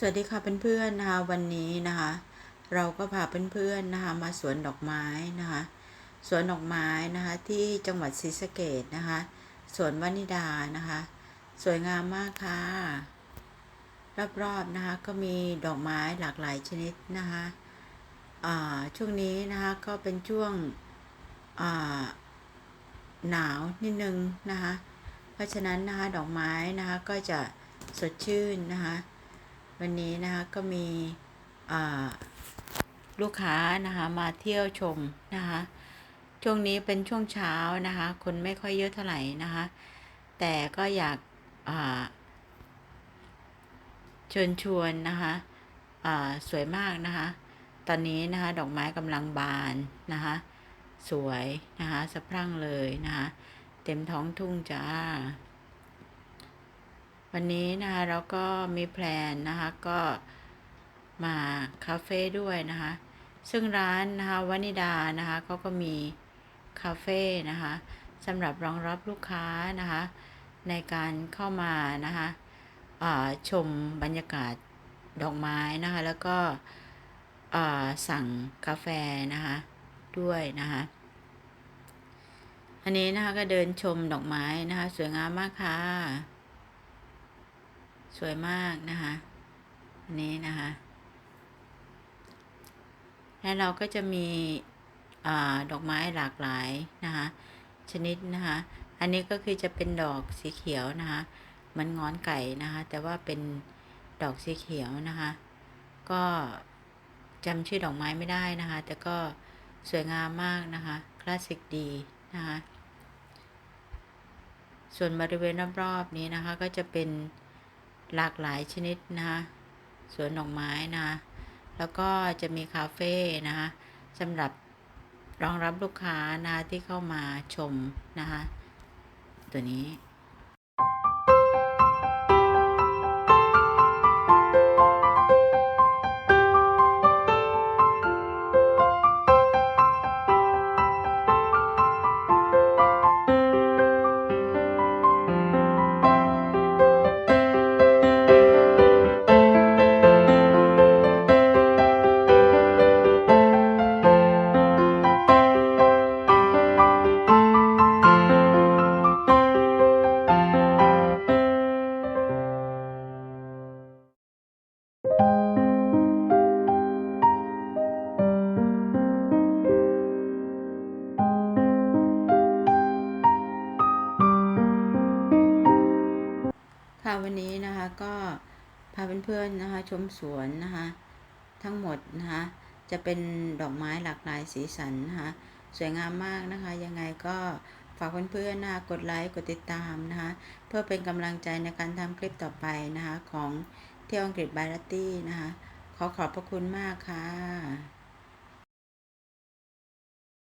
สวัสดีค่ะเพื่อนๆนะคะวันนี้นะคะ เราก็พาเพื่อนๆนะคะ มาสวนดอกไม้นะคะ สวนดอกไม้นะคะ ที่จังหวัดศรีสะเกดนะคะ สวนวนิดานะคะ สวยงามมากค่ะ รอบๆนะคะก็มีดอกไม้หลากหลายชนิดนะคะช่วงนี้นะคะก็เป็นช่วงหนาวนิดนึงนะคะ เพราะฉะนั้นนะคะดอกไม้นะคะก็จะสดชื่นนะคะ วันนี้นะคะก็มีลูกค้านะคะมาเที่ยวชมนะคะช่วงนี้เป็นช่วงเช้านะคะ คนไม่ค่อยเยอะเท่าไหร่นะคะ แต่ก็อยากเชิญชวนนะคะสวยมากนะคะ ตอนนี้นะคะดอกไม้กำลังบานนะคะ สวยนะคะสะพรั่งเลยนะคะ เต็มท้องทุ่งจ้า วันนี้นะคะเราก็มีแพลนนะคะก็มาคาเฟ่ด้วยนะคะ ซึ่งร้านนะคะวานิดานะคะเขาก็มีคาเฟ่นะคะสำหรับรองรับลูกค้านะคะในการเข้ามานะคะชมบรรยากาศดอกไม้นะคะแล้วก็สั่งกาแฟนะคะด้วยนะคะอันนี้นะคะก็เดินชมดอกไม้นะคะสวยงามมากค่ะ สวยมากนะคะอันนี้นะคะและเราก็จะมีอดอกไม้หลากหลายนะคะ ชนิดนะคะ อันนี้ก็คือจะเป็นดอกสีเขียวนะคะมันงอนไก่นะคะ แต่ว่าเป็นดอกสีเขียวนะคะ ก็จำชื่อดอกไม้ไม่ได้นะคะ แต่ก็สวยงามมากนะคะ คลาสสิกดีนะคะ ส่วนบริเวณรอบๆนี้นะคะ ก็จะเป็น หลากหลายชนิดนะคะสวนดอกไม้นะคะแล้วก็จะมีคาเฟ่นะคะสำหรับรองรับลูกค้านะคะที่เข้ามาชมนะคะตัวนี้ ค่ะวันนี้นะคะก็พาเพื่อนๆนะคะชมสวนนะคะทั้งหมดนะคะจะเป็นดอกไม้หลากหลายสีสันนะคะสวยงามมากนะคะยังไงก็ฝากเพื่อนๆนะคะกดไลค์กดติดตามนะคะเพื่อเป็นกำลังใจในการทำคลิปต่อไปนะคะของเที่ยวอังกฤษบายลัตตี้นะคะขอขอบพระคุณมากค่ะ